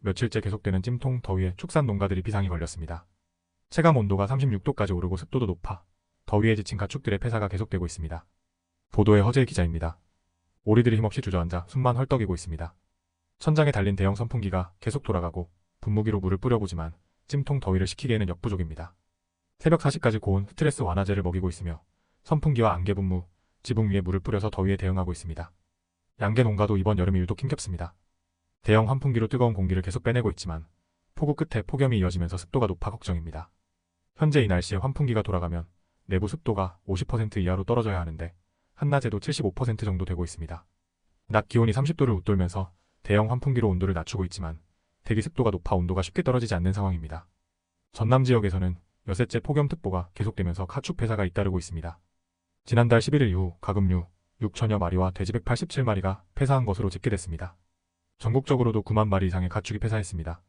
며칠째 계속되는 찜통 더위에 축산 농가들이 비상이 걸렸습니다. 체감 온도가 36도까지 오르고 습도도 높아 더위에 지친 가축들의 폐사가 계속되고 있습니다. 보도에 허재 기자입니다. 오리들이 힘없이 주저앉아 숨만 헐떡이고 있습니다. 천장에 달린 대형 선풍기가 계속 돌아가고 분무기로 물을 뿌려보지만 찜통 더위를 식히기에는 역부족입니다. 새벽 4시까지 고온 스트레스 완화제를 먹이고 있으며 선풍기와 안개 분무, 지붕 위에 물을 뿌려서 더위에 대응하고 있습니다. 양계 농가도 이번 여름이 유독 힘겹습니다. 대형 환풍기로 뜨거운 공기를 계속 빼내고 있지만 폭우 끝에 폭염이 이어지면서 습도가 높아 걱정입니다. 현재 이 날씨에 환풍기가 돌아가면 내부 습도가 50% 이하로 떨어져야 하는데 한낮에도 75% 정도 되고 있습니다. 낮 기온이 30도를 웃돌면서 대형 환풍기로 온도를 낮추고 있지만 대기 습도가 높아 온도가 쉽게 떨어지지 않는 상황입니다. 전남 지역에서는 여섯째 폭염특보가 계속되면서 가축 폐사가 잇따르고 있습니다. 지난달 11일 이후 가금류 6천여 마리와 돼지 187마리가 폐사한 것으로 집계됐습니다. 전국적으로도 9만 마리 이상의 가축이 폐사했습니다.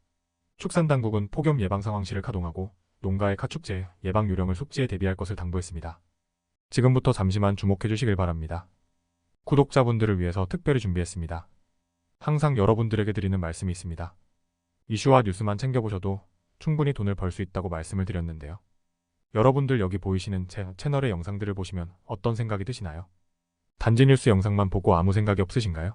축산당국은 폭염 예방 상황실을 가동하고 농가의 가축재 예방 요령을 숙지에 대비할 것을 당부했습니다. 지금부터 잠시만 주목해 주시길 바랍니다. 구독자분들을 위해서 특별히 준비했습니다. 항상 여러분들에게 드리는 말씀이 있습니다. 이슈와 뉴스만 챙겨보셔도 충분히 돈을 벌 수 있다고 말씀을 드렸는데요. 여러분들 여기 보이시는 제 채널의 영상들을 보시면 어떤 생각이 드시나요? 단지 뉴스 영상만 보고 아무 생각이 없으신가요?